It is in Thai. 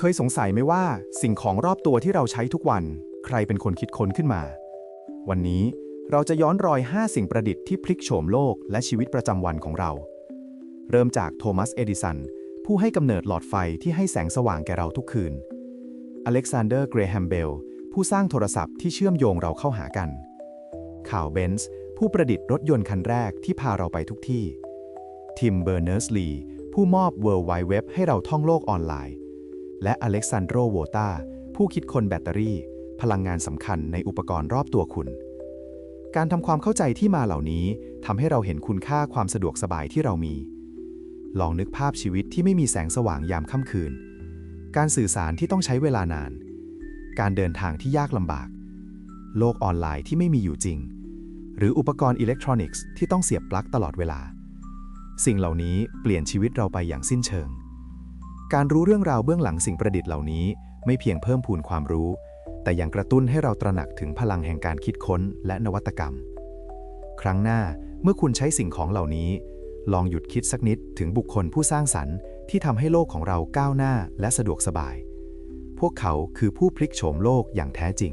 เคยสงสัยไหมว่าสิ่งของรอบตัวที่เราใช้ทุกวัน ใครเป็นคนคิดค้นขึ้นมา วันนี้เราจะย้อนรอย 5 สิ่งประดิษฐ์ที่พลิกโฉมโลกและชีวิตประจำวันของเรา เริ่มจากโทมัส เอดิสัน ผู้ให้กำเนิดหลอดไฟที่ให้แสงสว่างแก่เราทุกคืน อเล็กซานเดอร์ เกรแฮมเบล ผู้สร้างโทรศัพท์ที่เชื่อมโยงเราเข้าหากัน ข่าวเบนซ์ ผู้ประดิษฐ์รถยนต์คันแรกที่พาเราไปทุกที่ ทิม เบอร์เนอร์สลี ผู้มอบ World Wide Web ให้เราท่องโลกออนไลน์ และอเล็กซานโดรโวตาผู้คิดคนแบตเตอรี่ พลังงานสำคัญในอุปกรณ์รอบตัวคุณ การทำความเข้าใจที่มาเหล่านี้ทำให้เราเห็นคุณค่าความสะดวกสบายที่เรามี ลองนึกภาพชีวิตที่ไม่มีแสงสว่างยามค่ำคืน การสื่อสารที่ต้องใช้เวลานาน การเดินทางที่ยากลำบาก โลกออนไลน์ที่ไม่มีอยู่จริง หรืออุปกรณ์อิเล็กทรอนิกส์ที่ต้องเสียบปลั๊กตลอดเวลา สิ่งเหล่านี้เปลี่ยนชีวิตเราไปอย่างสิ้นเชิง การรู้เรื่องราวเบื้องหลังสิ่งประดิษฐ์เหล่านี้ ไม่เพียงเพิ่มพูนความรู้ แต่ยังกระตุ้นให้เราตระหนักถึงพลังแห่งการคิดค้นและนวัตกรรม ครั้งหน้าเมื่อคุณใช้สิ่งของเหล่านี้ ลองหยุดคิดสักนิดถึงบุคคลผู้สร้างสรรค์ที่ทำให้โลกของเราก้าวหน้าและสะดวกสบาย พวกเขาคือผู้พลิกโฉมโลกอย่างแท้จริง